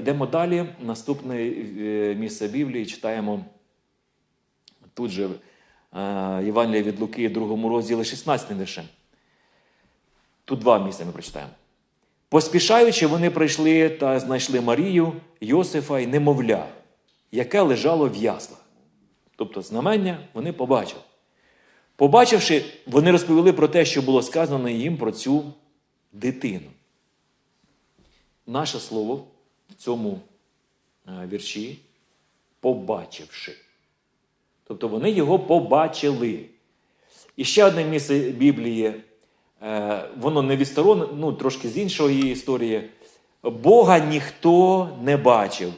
Ідемо далі. Наступне е, місце Біблії читаємо тут же е, Євангелія від Луки, другому розділі 16 віршем. Тут два місця ми прочитаємо. Поспішаючи, вони прийшли та знайшли Марію, Йосифа і немовля, яке лежало в яслах. Тобто знамення вони побачили. Побачивши, вони розповіли про те, що було сказано їм про цю дитину. Наше слово в цьому е, вірші побачивши. Тобто вони його побачили. І ще одне місце Біблії, е, воно не відсторонне, ну трошки з іншої історії. Бога ніхто не бачив.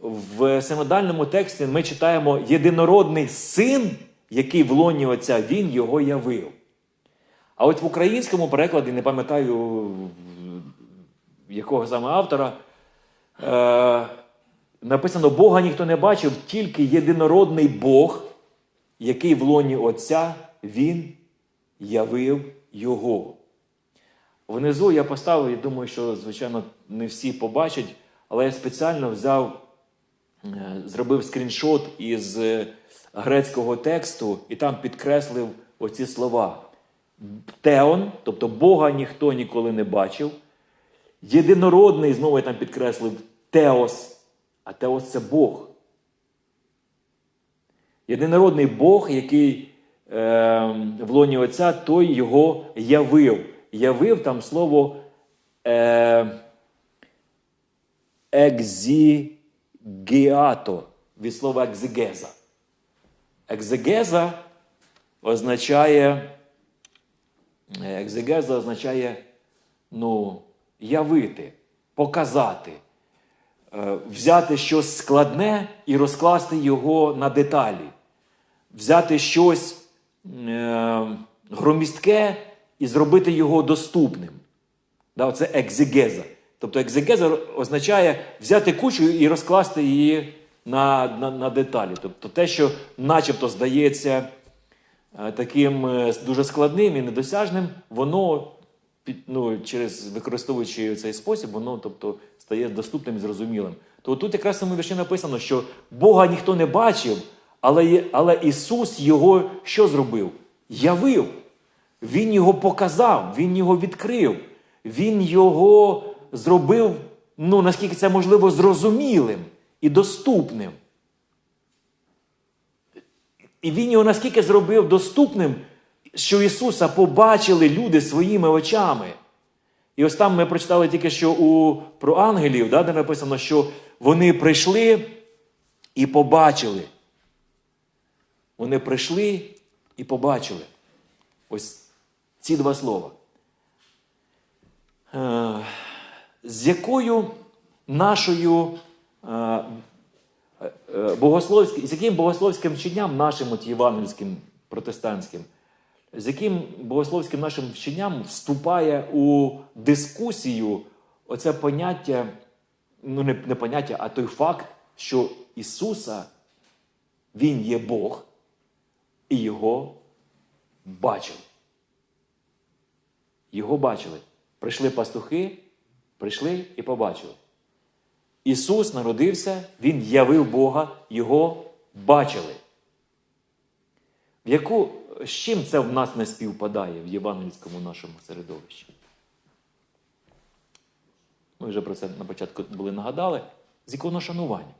В синодальному тексті ми читаємо єдинородний син, який в лоні Отця, він його явив. А от в українському перекладі, не пам'ятаю якого саме автора, е, написано: Бога ніхто не бачив, тільки єдинородний Бог, який в лоні Отця, Він явив Його. Внизу я поставив, я думаю, що, звичайно, не всі побачать, але я спеціально взяв, е, зробив скріншот із е, грецького тексту і там підкреслив оці слова. Теон, тобто Бога ніхто ніколи не бачив. Єдинородний, знову я там підкреслив, Теос. А Теос це Бог. Єдинородний Бог, який е, в лоні Отця, той його явив. Явив там слово е, екзігіато від слова екзегеза. Екзегеза означає, екзегеза означає ну, явити, показати, е, взяти щось складне і розкласти його на деталі, взяти щось е, громістке і зробити його доступним. Це екзегеза. Тобто екзегеза означає взяти кучу і розкласти її на, на, на деталі. Тобто те, що начебто здається е, таким дуже складним і недосяжним, воно під, ну, через використовуючи цей спосіб, воно тобто, стає доступним і зрозумілим. То тут якраз цьому вірші написано, що Бога ніхто не бачив, але, але Ісус його що зробив? Явив. Він його показав, Він його відкрив, Він його зробив, ну, наскільки це можливо, зрозумілим і доступним. І він його наскільки зробив доступним, що Ісуса побачили люди своїми очами. І ось там ми прочитали тільки що у, про ангелів, да, де написано, що вони прийшли і побачили. Вони прийшли і побачили. Ось ці два слова. Е, з якою нашою е, е, богословським, з яким богословським вченням нашим от євангельським протестантським, з яким богословським нашим вченням вступає у дискусію оце поняття, ну не, не поняття, а той факт, що Ісуса Він є Бог, і Його бачили. Його бачили. Прийшли пастухи, прийшли і побачили. Ісус народився, Він явив Бога, Його бачили. В яку, з чим це в нас не співпадає в євангельському нашому середовищі? Ми вже про це на початку були нагадали. З іконошанування.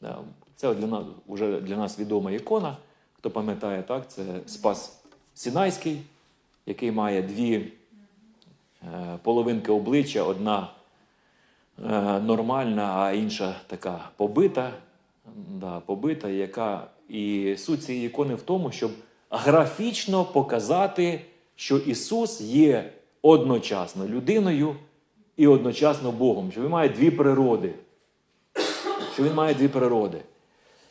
Да, Це для нас, вже для нас відома ікона. Хто пам'ятає, так, це Спас Сінайський, який має дві е, половинки обличчя, одна е, нормальна, а інша така побита, да, побита, яка і суть цієї ікони в тому, щоб графічно показати, що Ісус є одночасно людиною і одночасно Богом, що Він має дві природи. Що він має дві природи.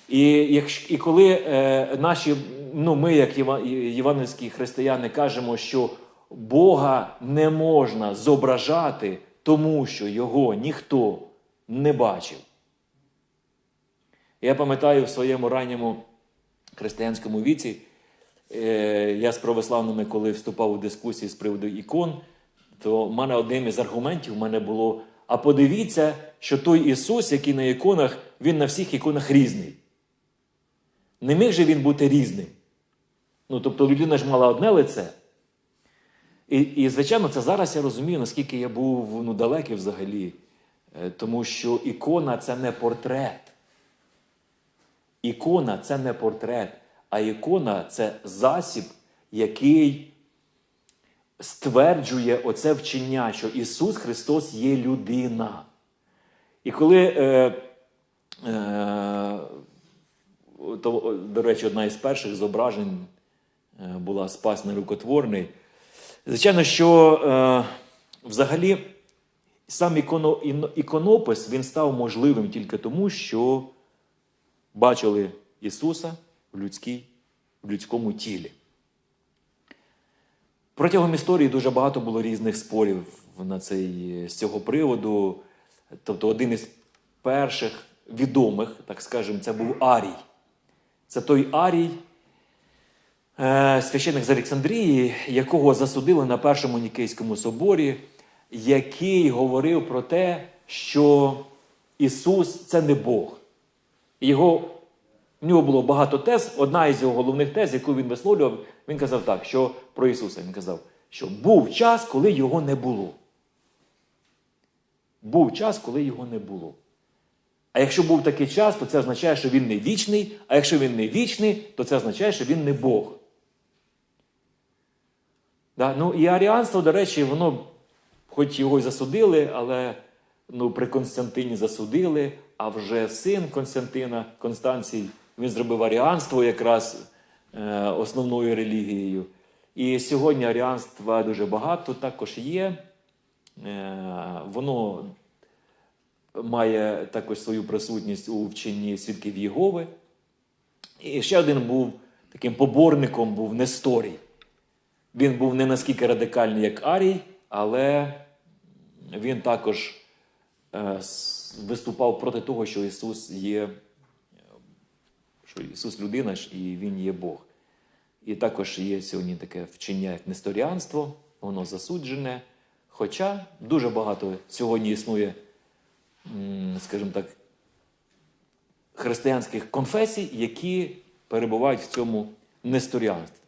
І, якщо, і коли е, наші, ну, ми, як єва- євангельські християни, кажемо, що Бога не можна зображати, тому що його ніхто не бачив. Я пам'ятаю в своєму ранньому християнському віці, е, я з православними, коли вступав у дискусії з приводу ікон, то в мене одним із аргументів в мене було: а подивіться, що той Ісус, який на іконах, він на всіх іконах різний. Не міг же він бути різним. Ну, тобто людина ж мала одне лице. І, і звичайно, це зараз я розумію, наскільки я був ну, далекий взагалі. Е, Тому що ікона це не портрет. Ікона це не портрет, а ікона це засіб, який стверджує оце вчення, що Ісус Христос є людина. І коли, е, е, то, до речі, одна із перших зображень е, була спас нерукотворний, звичайно, що е, взагалі сам іконо, іконопис він став можливим тільки тому, що бачили Ісуса в, людській, в людському тілі. Протягом історії дуже багато було різних спорів на цей, з цього приводу. Тобто, один із перших відомих, так скажемо, це був Арій. Це той Арій, е, священик з Олександрії, якого засудили на першому Нікейському соборі, який говорив про те, що Ісус це не Бог. Його, в нього було багато тез. Одна із його головних тез, яку він висловлював, він казав так, що про Ісуса він казав, що був час, коли його не було. Був час, коли його не було. А якщо був такий час, то це означає, що він не вічний, а якщо він не вічний, то це означає, що він не Бог. Да? Ну, і аріанство, до речі, воно, хоч його й засудили, але ну, при Константині засудили, а вже син Константина, Констанцій, він зробив аріанство якраз е, основною релігією. І сьогодні аріанства дуже багато також є. Е, воно має також свою присутність у вченні свідків Єгови. І ще один був таким поборником був Несторій. Він був не наскільки радикальний, як Арій, але він також виступав проти того, що Ісус є, е, що Ісус людина ж і Він є Бог. І також є сьогодні таке вчення, як несторіанство, воно засуджене. Хоча дуже багато сьогодні існує, скажімо так, християнських конфесій, які перебувають в цьому несторіанстві.